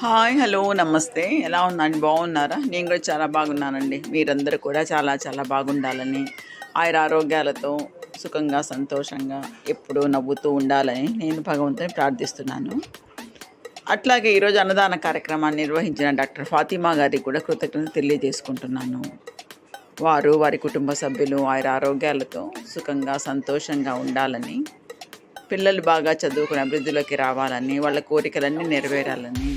Hi hello నమస్తే. ఎలా ఉందండి బాగున్నారా? నేను కూడా చాలా బాగున్నానండి. మీరందరూ కూడా చాలా చాలా బాగుండాలని ఆయుర ఆరోగ్యాలతో సుఖంగా సంతోషంగా ఎప్పుడూ నవ్వుతూ ఉండాలని నేను భగవంతుని ప్రార్థిస్తున్నాను. అట్లాగే ఈరోజు అన్నదాన కార్యక్రమాన్ని నిర్వహించిన డాక్టర్ ఫాతిమా గారికి కూడా కృతజ్ఞత తెలియజేసుకుంటున్నాను. వారు వారి కుటుంబ సభ్యులు ఆయుర ఆరోగ్యాలతో సుఖంగా సంతోషంగా ఉండాలని పిల్లలు బాగా చదువుకుని అభివృద్ధిలోకి రావాలని వాళ్ళ కోరికలన్నీ నెరవేరాలని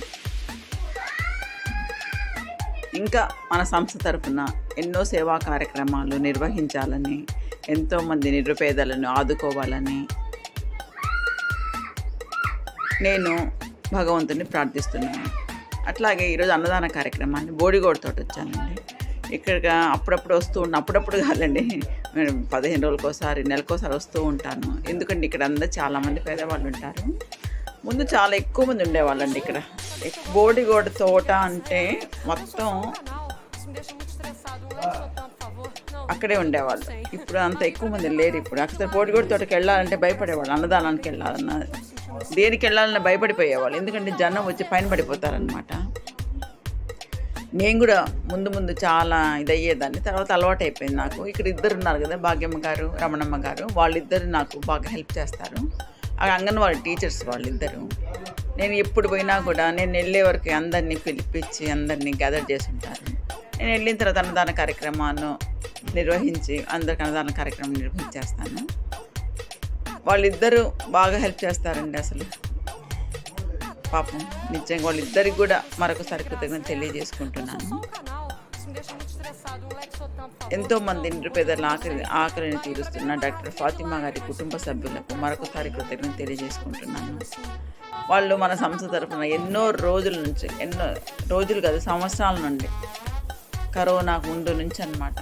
ఇంకా మన సంస్థ తరఫున ఎన్నో సేవా కార్యక్రమాలు నిర్వహించాలని ఎంతోమంది నిరుపేదలను ఆదుకోవాలని నేను భగవంతుని ప్రార్థిస్తున్నాను. అట్లాగే ఈరోజు అన్నదాన కార్యక్రమాన్ని బోడిగోడతోటి వచ్చానండి. ఇక్కడగా అప్పుడప్పుడు వస్తూ ఉన్న అప్పుడప్పుడు కాదండి నేను పదిహేను రోజులకోసారి నెలకోసారి వస్తూ ఉంటాను. ఎందుకంటే ఇక్కడ అందరూ చాలామంది పేదవాళ్ళు ఉంటారు. ముందు చాలా ఎక్కువ మంది ఉండేవాళ్ళండి ఇక్కడ. బోడిగోడ తోట అంటే మొత్తం అక్కడే ఉండేవాళ్ళు. ఇప్పుడు అంత ఎక్కువ మంది లేరు ఇప్పుడు. అక్కడ బోడిగోడ తోటకి వెళ్ళాలంటే భయపడేవాళ్ళు అన్నదానానికి వెళ్ళాలన్నా. దేనికి వెళ్ళాలన్నా భయపడిపోయేవాళ్ళు. ఎందుకంటే జనం వచ్చి పైన పడిపోతారనమాట నేను కూడా ముందు ముందు చాలా ఇదయ్యేదాన్ని. తర్వాత అలవాటు అయిపోయింది నాకు. ఇక్కడ ఇద్దరు ఉన్నారు కదా భాగ్యమ్మ గారు రమణమ్మ గారు. వాళ్ళిద్దరు నాకు బాగా హెల్ప్ చేస్తారు. అంగన్వాడీ టీచర్స్ వాళ్ళిద్దరు. నేను ఎప్పుడు పోయినా కూడా నేను వెళ్ళే వరకు అందరినీ పిలిపించి అందరినీ గ్యాదర్ చేసి ఉంటారు. నేను వెళ్ళిన తర్వాత అన్నదాన కార్యక్రమాన్ని నిర్వహించి అందరికి అన్నదాన కార్యక్రమం నిర్వహించేస్తాను. వాళ్ళిద్దరూ బాగా హెల్ప్ చేస్తారండి అసలు. పాపం నిజంగా వాళ్ళిద్దరికి కూడా మరొకసారి కృతజ్ఞత తెలియజేసుకుంటున్నాను. ఎంతో మంది నిరుపేదల ఆకలి ఆకలిని తీరుస్తున్న డాక్టర్ ఫాతిమా గారి కుటుంబ సభ్యులకు మరొకసారి కృతజ్ఞత తెలియజేసుకుంటున్నాను. వాళ్ళు మన సంస్థ తరఫున ఎన్నో రోజుల నుంచి ఎన్నో రోజులు కాదు సంవత్సరాల నుండి కరోనాకు ముందు నుంచి అన్నమాట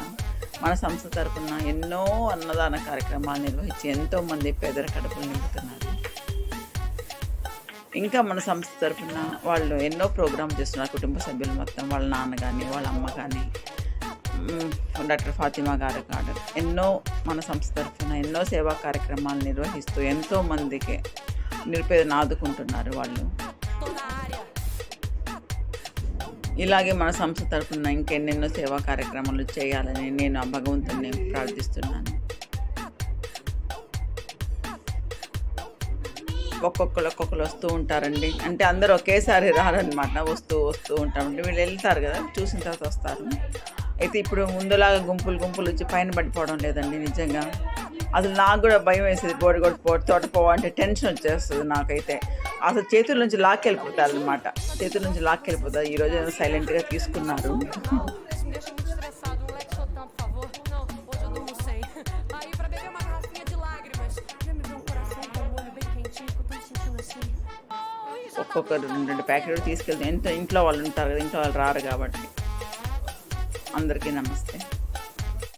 మన సంస్థ తరఫున ఎన్నో అన్నదాన కార్యక్రమాలు నిర్వహించి ఎంతోమంది పేదల కడుపులు నింపుతున్నారు. ఇంకా మన సంస్థ తరఫున వాళ్ళు ఎన్నో ప్రోగ్రామ్ చేస్తున్నారు కుటుంబ సభ్యులు మొత్తం వాళ్ళ నాన్న కానీ వాళ్ళ అమ్మ కానీ డాక్టర్ ఫాతిమా గారు కాదు. ఎన్నో మన సంస్థ తరఫున ఎన్నో సేవా కార్యక్రమాలు నిర్వహిస్తూ ఎంతో మందికి నిరుపేదను ఆదుకుంటున్నారు వాళ్ళు. ఇలాగే మన సంస్థ తరఫున ఇంకెన్నెన్నో సేవా కార్యక్రమాలు చేయాలని నేను ఆ భగవంతుని ప్రార్థిస్తున్నాను. ఒక్కొక్కరు ఒక్కొక్కరు వస్తూ ఉంటారండి. అంటే అందరూ ఒకేసారి రారనమాట వస్తూ వస్తూ ఉంటామండి వీళ్ళు వెళ్తారు కదా చూసిన తర్వాత వస్తారు. అయితే ఇప్పుడు ముందులాగా గుంపులు గుంపులు వచ్చి పైన పడిపోవడం లేదండి నిజంగా. అసలు నాకు కూడా భయం వేసేది బోడి కూడా పో తోట పోవాలంటే టెన్షన్ వచ్చేస్తుంది నాకైతే. అసలు చేతుల నుంచి లాక్కెళ్ళిపోతారు అనమాట చేతుల నుంచి లాక్కెళ్ళిపోతారు. ఈరోజు సైలెంట్గా తీసుకున్నారు. ఒక్కొక్క ఒక్కొక్కరు రెండు రెండు ప్యాకెట్లు తీసుకెళ్తే ఎంత ఇంట్లో వాళ్ళు ఉంటారు కదా ఇంట్లో వాళ్ళు రారు కాబట్టి. అందరికీ నమస్తే.